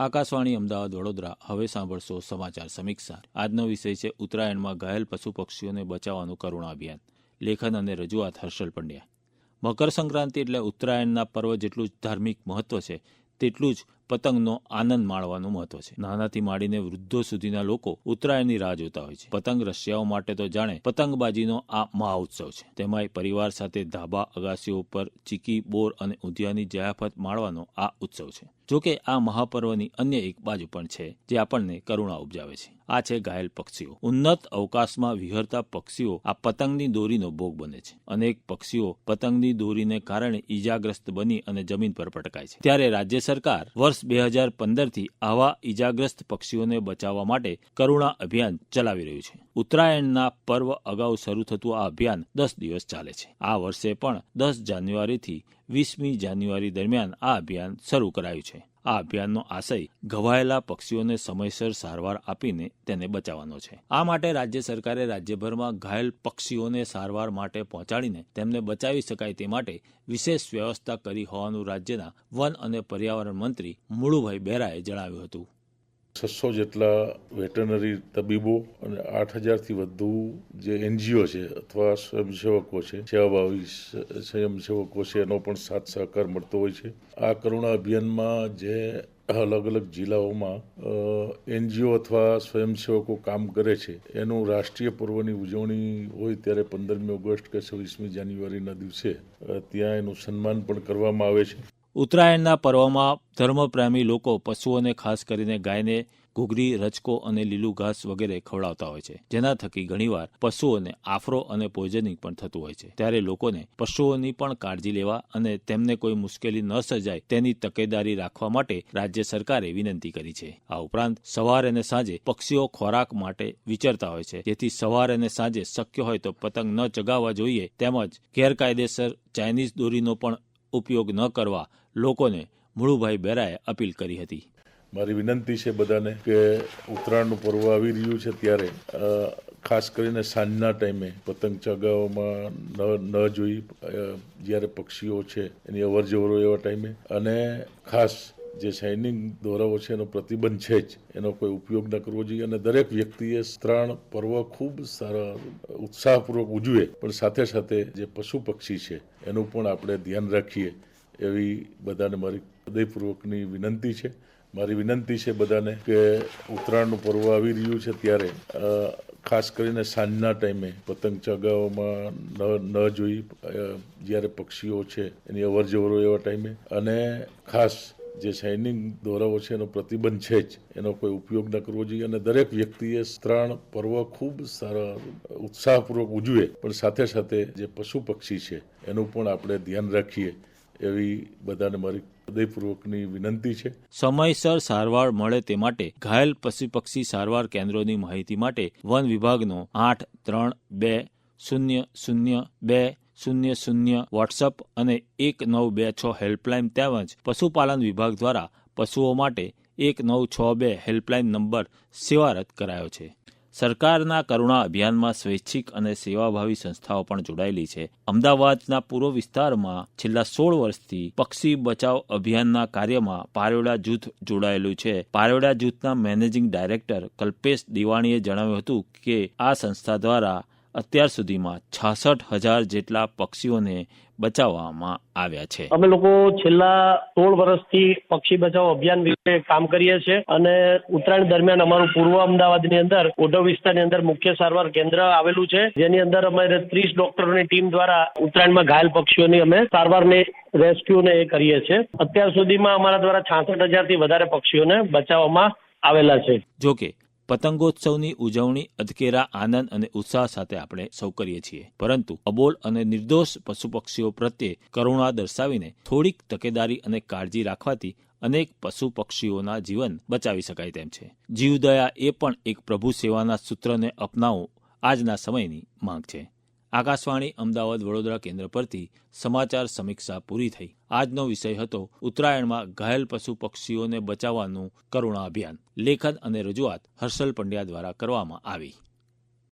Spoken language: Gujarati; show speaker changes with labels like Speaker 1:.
Speaker 1: આકાશવાણી, અમદાવાદ, વડોદરા. હવે સાંભળશો સમાચાર સમીક્ષા. આજનો વિષય છે, ઉત્તરાયણમાં ઘાયલ પશુ પક્ષીઓને બચાવવાનું કરુણા અભિયાન. લેખન અને રજૂઆત હર્ષલ પંડ્યા. મકર સંક્રાંતિ એટલે ઉત્તરાયણના પર્વ જેટલું જ ધાર્મિક મહત્વ છે, તેટલું જ પતંગનો આનંદ માણવાનું મહત્વ છે. નાનાથી માંડીને વૃદ્ધો સુધીના લોકો ઉત્તરાયણની રાહ જોતા હોય છે. પતંગ રશિયાઓ માટે તો જાણે પતંગબાજીનો આ મહાઉત્સવ છે. તેમાંય પરિવાર સાથે ધાબા, અગાસીઓ ઉપર ચીકી, બોર અને ઊંધિયાની જયાફત માણવાનો આ ઉત્સવ છે. જોકે આ મહાપર્વની અન્ય એક બાજુ પણ છે, જે આપણને કરુણા ઉપજાવે છે. આ છે ઘાયલ પક્ષીઓ. ઉન્નત અવકાશમાં વિહરતા પક્ષીઓ આ પતંગની દોરીનો ભોગ બને છે. અનેક પક્ષીઓ પતંગની દોરીને કારણે ઈજાગ્રસ્ત બની અને જમીન પર પટકાય છે. ત્યારે રાજ્ય સરકાર વર્ષ બે હજાર પંદરથી આવા ઈજાગ્રસ્ત પક્ષીઓને બચાવવા માટે કરુણા અભિયાન ચલાવી રહ્યું છે. ઉત્તરાયણના પર્વ અગાઉ શરૂ થતું આ અભિયાન દસ દિવસ ચાલે છે. આ વર્ષે પણ દસ જાન્યુઆરીથી વીસમી જાન્યુઆરી દરમિયાન આ અભિયાન શરૂ કરાયું છે. આ અભિયાનનો આશય ઘવાયેલા પક્ષીઓને સમયસર સારવાર આપીને તેને બચાવવાનો છે. આ માટે રાજ્ય સરકારે રાજ્યભરમાં ઘાયલ પક્ષીઓને સારવાર માટે પહોંચાડીને તેમને બચાવી શકાય તે માટે વિશેષ વ્યવસ્થા કરી હોવાનું રાજ્યના વન અને પર્યાવરણ મંત્રી મુળુભાઈ બેરાએ જણાવ્યું હતું.
Speaker 2: છસો જેટલા વેટરનરી તબીબો અને આઠ હજારથી વધુ જે એનજીઓ છે અથવા સ્વયંસેવકો છે, સેવાભાવી સ્વયંસેવકો છે, એનો પણ સાથ સહકાર મળતો હોય છે. આ કરુણા અભિયાનમાં જે અલગ અલગ જિલ્લાઓમાં એનજીઓ અથવા સ્વયંસેવકો કામ કરે છે, એનું રાષ્ટ્રીય પર્વની ઉજવણી હોય ત્યારે પંદરમી ઓગસ્ટ કે છવ્વીસમી જાન્યુઆરીના દિવસે ત્યાં એનું સન્માન પણ કરવામાં આવે છે.
Speaker 1: ઉત્તરાયણના પર્વમાં ધર્મપ્રેમી લોકો પશુઓને ખાસ કરીને ગાયને ઘૂઘરી રચકો અને લીલું ઘાસ વગેરે ખવડાવતા હોય છે, જેના થકી ઘણીવાર પશુઓને આફરો અને પોઈઝનિંગ પણ થતું હોય છે. ત્યારે લોકોને પશુઓની પણ કાળજી લેવા અને તેમને કોઈ મુશ્કેલી ન સર્જાય તેની તકેદારી રાખવા માટે રાજ્ય સરકારે વિનંતી કરી છે. આ ઉપરાંત સવાર અને સાંજે પક્ષીઓ ખોરાક માટે વિચરતા હોય છે. જેથી સવાર અને સાંજે શક્ય હોય તો પતંગ ન ચગાવવા જોઈએ તેમજ ગેરકાયદેસર ચાઇનીઝ દોરીનો પણ ઉપયોગ ન કરવા લોકોને મુળુભાઈ બેરાએ અપીલ કરી હતી.
Speaker 2: મારી વિનંતી છે બધાને કે ઉત્તરાયણનું પર્વ આવી રહ્યું છે ત્યારે ખાસ કરીને સાંજના ટાઈમે પતંગ ચગાવવામાં ન ન જોઈ જ્યારે પક્ષીઓ છે એની અવર જવર હોય એવા ટાઈમે અને ખાસ જે શાઇનિંગ દોરાઓ છે, એનો પ્રતિબંધ છે જ. એનો કોઈ ઉપયોગ ન કરવો જોઈએ અને દરેક વ્યક્તિએ ઉત્તરાયણ પર્વ ખૂબ સારા ઉત્સાહપૂર્વક ઉજવે. પણ સાથે સાથે જે પશુ પક્ષી છે, એનું પણ આપણે ધ્યાન રાખીએ. એવી બધાને મારી હૃદયપૂર્વકની વિનંતી છે. મારી વિનંતી છે બધાને કે ઉત્તરાયણનું પર્વ આવી રહ્યું છે ત્યારે ખાસ કરીને સાંજના ટાઈમે પતંગ ચગાવવામાં ન ન જોઈ જ્યારે પક્ષીઓ છે, એની અવર જવર એવા ટાઈમે. અને ખાસ જે શાઇનિંગ દોરાઓ છે એનો પ્રતિબંધ છે જ, એનો કોઈ ઉપયોગ ન કરવો જોઈએ અને દરેક વ્યક્તિએ સ્ત્રણ પર્વ ખૂબ સારા ઉત્સાહપૂર્વક ઉજવે. પણ સાથે સાથે જે પશુ પક્ષી છે, એનું પણ આપણે ધ્યાન રાખીએ એવી બધાને મારી હૃદયપૂર્વકની વિનંતી છે.
Speaker 1: સમયસર સારવાર મળે તે માટે ઘાયલ પશુ પક્ષી સારવાર કેન્દ્રોની માહિતી માટે વન વિભાગનો આઠ ત્રણ બે શૂન્ય શૂન્ય બે શૂન્ય શૂન્ય વોટ્સઅપ અને એક નવ બે છ હેલ્પલાઇન તેમજ પશુપાલન વિભાગ દ્વારા પશુઓ માટે એક નવ છ બે હેલ્પલાઇન નંબર સેવારત કરાયો છે. સરકારના કરુણા અભિયાનમાં સ્વૈચ્છિક અને સેવાભાવી સંસ્થાઓ પણ જોડાયેલી છે. અમદાવાદના પૂર્વ વિસ્તારમાં છેલ્લા સોળ વર્ષથી પક્ષી બચાવ અભિયાનના કાર્યમાં પારેવડા જૂથ જોડાયેલું છે. પારેવડા જૂથના મેનેજિંગ ડાયરેક્ટર કલ્પેશ દિવાણીએ જણાવ્યું હતું કે આ સંસ્થા દ્વારા અત્યાર સુધીમાં છાસઠ હજાર જેટલા પક્ષીઓને બચાવવામાં આવ્યા છે.
Speaker 3: અમે લોકો છેલ્લા સોળ વર્ષથી પક્ષી બચાવ અભિયાન વિશે કામ કરીએ છીએ અને ઉત્તરાયણ દરમિયાન અમારું પૂર્વ અમદાવાદની અંદર ઓઢવ વિસ્તારની અંદર મુખ્ય સારવાર કેન્દ્ર આવેલું છે. જેની અંદર અમારે ત્રીસ ડોક્ટરોની ટીમ દ્વારા ઉત્તરાયણમાં ઘાયલ પક્ષીઓની અમે સારવારને રેસ્ક્યુ ને એ કરીએ છીએ. અત્યાર સુધીમાં અમારા દ્વારા છાસઠ હજારથી વધારે પક્ષીઓને બચાવવામાં આવેલા છે.
Speaker 1: જોકે પતંગોત્સવની ઉજવણી અધકેરા, આનંદ અને ઉત્સાહ સાથે આપણે સૌ કરીએ છીએ. પરંતુ અબોલ અને નિર્દોષ પશુ પક્ષીઓ પ્રત્યે કરુણા દર્શાવીને થોડીક તકેદારી અને કાળજી રાખવાથી અનેક પશુ પક્ષીઓના જીવન બચાવી શકાય તેમ છે. જીવદયા એ પણ એક પ્રભુ સેવાના સૂત્રને અપનાવવું આજના સમયની માંગ છે. આકાશવાણી અમદાવાદ વડોદરા કેન્દ્ર પરથી સમાચાર સમીક્ષા પૂરી થઈ. આજનો વિષય હતો ઉત્તરાયણમાં ઘાયલ પશુ પક્ષીઓને બચાવવાનું કરુણા અભિયાન લેખન અને રજૂઆત હર્ષલ પંડ્યા દ્વારા કરવામાં આવી.